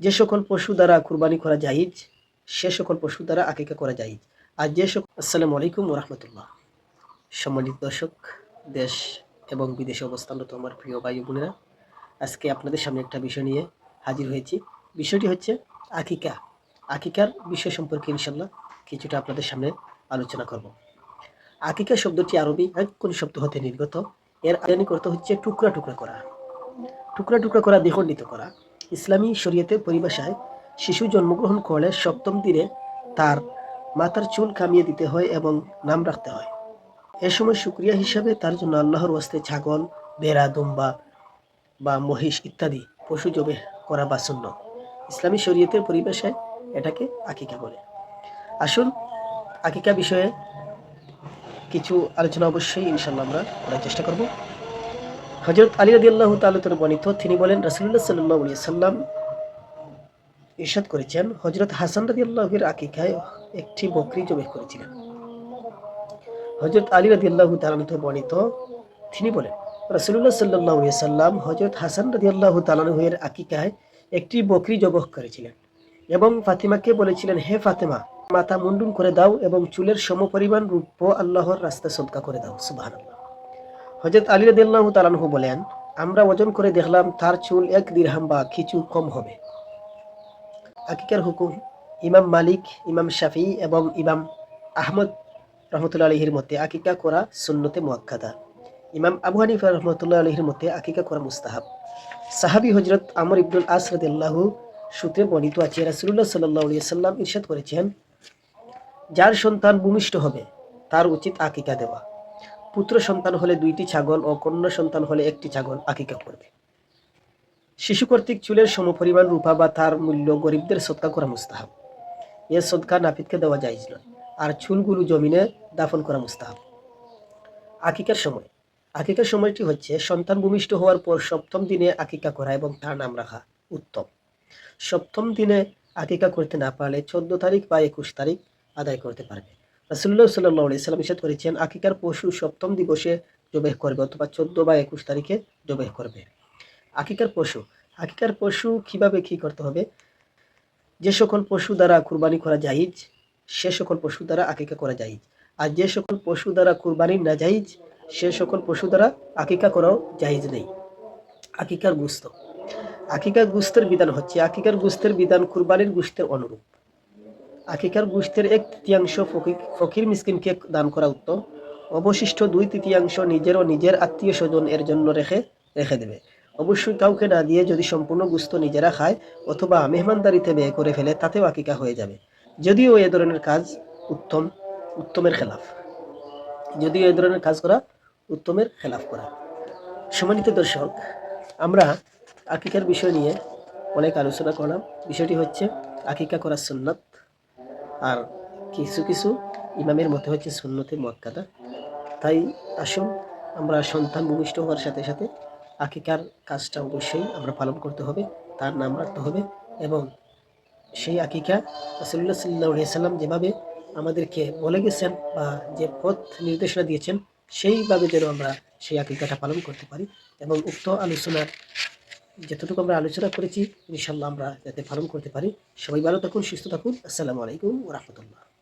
যে সকল পশু দ্বারা কুরবানি করা জায়েজ, সে সকল পশু দ্বারা আকিকা করা জায়েজ। আর যে সকল আসসালামু আলাইকুম রহমতুল্লাহ। সম্মানিত দর্শক, দেশ এবং বিদেশে অবস্থানরত আমার প্রিয় ভাই বোনেরা, আজকে আপনাদের সামনে একটা বিষয় নিয়ে হাজির হয়েছি। বিষয়টি হচ্ছে আকিকা। আকিকার বিষয় সম্পর্কে ইনশাল্লাহ কিছুটা আপনাদের সামনে আলোচনা করব। আকিকা শব্দটি আরবি কোন শব্দ হতে নির্গত। এর আয়নিক অর্থ হচ্ছে টুকরা টুকরা করা। টুকরা টুকরা করা দ্বিখণ্ডিত করা। ইসলামী শরীয়তের পরিভাষায় শিশু জন্মগ্রহণ করলে সপ্তম দিনে তার মাথার চুল কামিয়ে দিতে হয় এবং নাম রাখতে হয়। এ সময় সুক্রিয়া হিসাবে তার জন্য আল্লাহর ওয়াস্তে ছাগল বেড়া দুম্বা বা মহিষ ইত্যাদি পশু জবে করা বা শূন্য ইসলামী শরীয়তের পরিভাষায় এটাকে আকিকা বলে। আসুন, আকিকা বিষয়ে কিছু আলোচনা অবশ্যই ইনশাল্লাহ আমরা করার চেষ্টা করব। হজরত আলী রাদি আল্লাহ বর্ণিত তিনি বলেন রাসুল্লাহ সাল্লাহ সাল্লাম ইরশাদ করেছেন হজরত হাসান রাদি আল্লাহের আকিকায় একটি বকরি জবে করেছিলেন। হজরত আলী রাদি আল্লাহ বর্ণিত তিনি বলেন রাসুল্লাহ সাল্লাহ সাল্লাম হজরত হাসান রাদি আল্লাহ তালানহের আকিকায় একটি বকরি জবহ করেছিলেন এবং ফাতিমাকে বলেছিলেন, হে ফাতেমা, মাথা মুন্ডুন করে দাও এবং চুলের সমপরিমাণ রূপ আল্লাহর রাস্তা সদকা করে দাও। সুবাহ হজরত আলী রাদিল্লাহ তালানহু বলেন, আমরা ওজন করে দেখলাম তার চুল এক দিরহাম বা কিছু কম হবে। আকিকার হুকুম, ইমাম মালিক, ইমাম শাফি এবং ইমাম আহমদ রহমতুল্লাহ আলহির মতে আকিকা করা সুন্নতে মোয়াক্কাদা। ইমাম আবু হানিফা রহমতুল্লাহ আলহির মতে আকিকা করা মুস্তাহাব। সাহাবি হজরত আমর ইবনুল আসরদুল্লাহু সূত্রে বর্ণিত আছে রাসুল্লাহ সাল্লাহ সাল্লাম ইরশাদ করেছেন, যার সন্তান ভূমিষ্ঠ হবে, তার উচিত আকিকা দেওয়া। পুত্র সন্তান হলে দুইটি ছাগল ও কন্যা সন্তান হলে একটি ছাগল আকিকা করবে? শিশু কর্তৃক চুলের সমপরিমাণ রূপা বা তার মূল্য গরিবদের সৎকা করা মুস্তাহাব। এর সৎকা নাপিতকে দেওয়া যায় নয়, আর চুলগুলো জমিনে দাফন করা মুস্তাহাব। আকিকার সময়। আকিকার সময়টি হচ্ছে সন্তান ভূমিষ্ঠ হওয়ার পর সপ্তম দিনে আকিকা করা এবং তার নাম রাখা উত্তম। সপ্তম দিনে আকিকা করতে না পারলে চোদ্দ তারিখ বা একুশ তারিখ আদায় করতে পারবে। রাসুল্লাহ সাল্লাহ সাল্লাম ইসাদ করেছেন, আকিকার পশু সপ্তম দিবসে জবেহ করবে অথবা চোদ্দ বা একুশ তারিখে জবেহ করবে। আকিকার পশু আকিকার পশু কীভাবে কি করতে হবে? যে সকল পশু দ্বারা কুরবানি করা জায়েজ, সে সকল পশু দ্বারা আকিকা করা জায়েজ। আর যে সকল পশু দ্বারা কুরবানি না জায়েজ, সে সকল পশু দ্বারা আকিকা করাও জায়েজ নেই। আকিকার গুস্ত, আকিকার গুস্তের বিধান হচ্ছে, আকিকার গুস্তের বিধান কুরবানির গুস্তের অনুরূপ। আকিকার গুস্তের এক তৃতীয়াংশ ফকির মিসকিনকে দান করা উত্তম। অবশিষ্ট দুই তৃতীয়াংশ নিজের ও নিজের আত্মীয় স্বজন এর জন্য রেখে রেখে দেবে। অবশ্যই কাউকে না দিয়ে যদি সম্পূর্ণ গুস্ত নিজেরা খায় অথবা মেহমানদারিতে ব্যয় করে ফেলে, তাতেও আকিকা হয়ে যাবে। যদিও এ ধরনের কাজ উত্তম, উত্তমের খেলাফ। যদিও এ ধরনের কাজ করা উত্তমের খেলাফ করা। সম্মানিত দর্শক, আমরা আকিকার বিষয় নিয়ে অনেক আলোচনা করলাম। বিষয়টি হচ্ছে আকিকা করা সুন্নত। আর কিছু কিছু ইমামের মতে হচ্ছে সুন্নতে মক্কাদা তাই আসুন, আমরা সন্তান ভূমিষ্ঠ হওয়ার সাথে সাথে আকিকার কাজটা অবশ্যই আমরা পালন করতে হবে, তার নাম রাখতে হবে এবং সেই আকিকা রাসুল্লাহ সাল্লাহ সাল্লাম যেভাবে আমাদেরকে বলে গেছেন বা যে পথ নির্দেশনা দিয়েছেন, সেইভাবে যেন আমরা সেই আকিকাটা পালন করতে পারি এবং উক্ত আলোচনার যতটুকু আমরা আলোচনা করেছি ইনশাল্লাহ আমরা যাতে পালন করতে পারি। সবাই ভালো থাকুন, সুস্থ থাকুন। আসসালামু আলাইকুম রহমতুল্লাহ।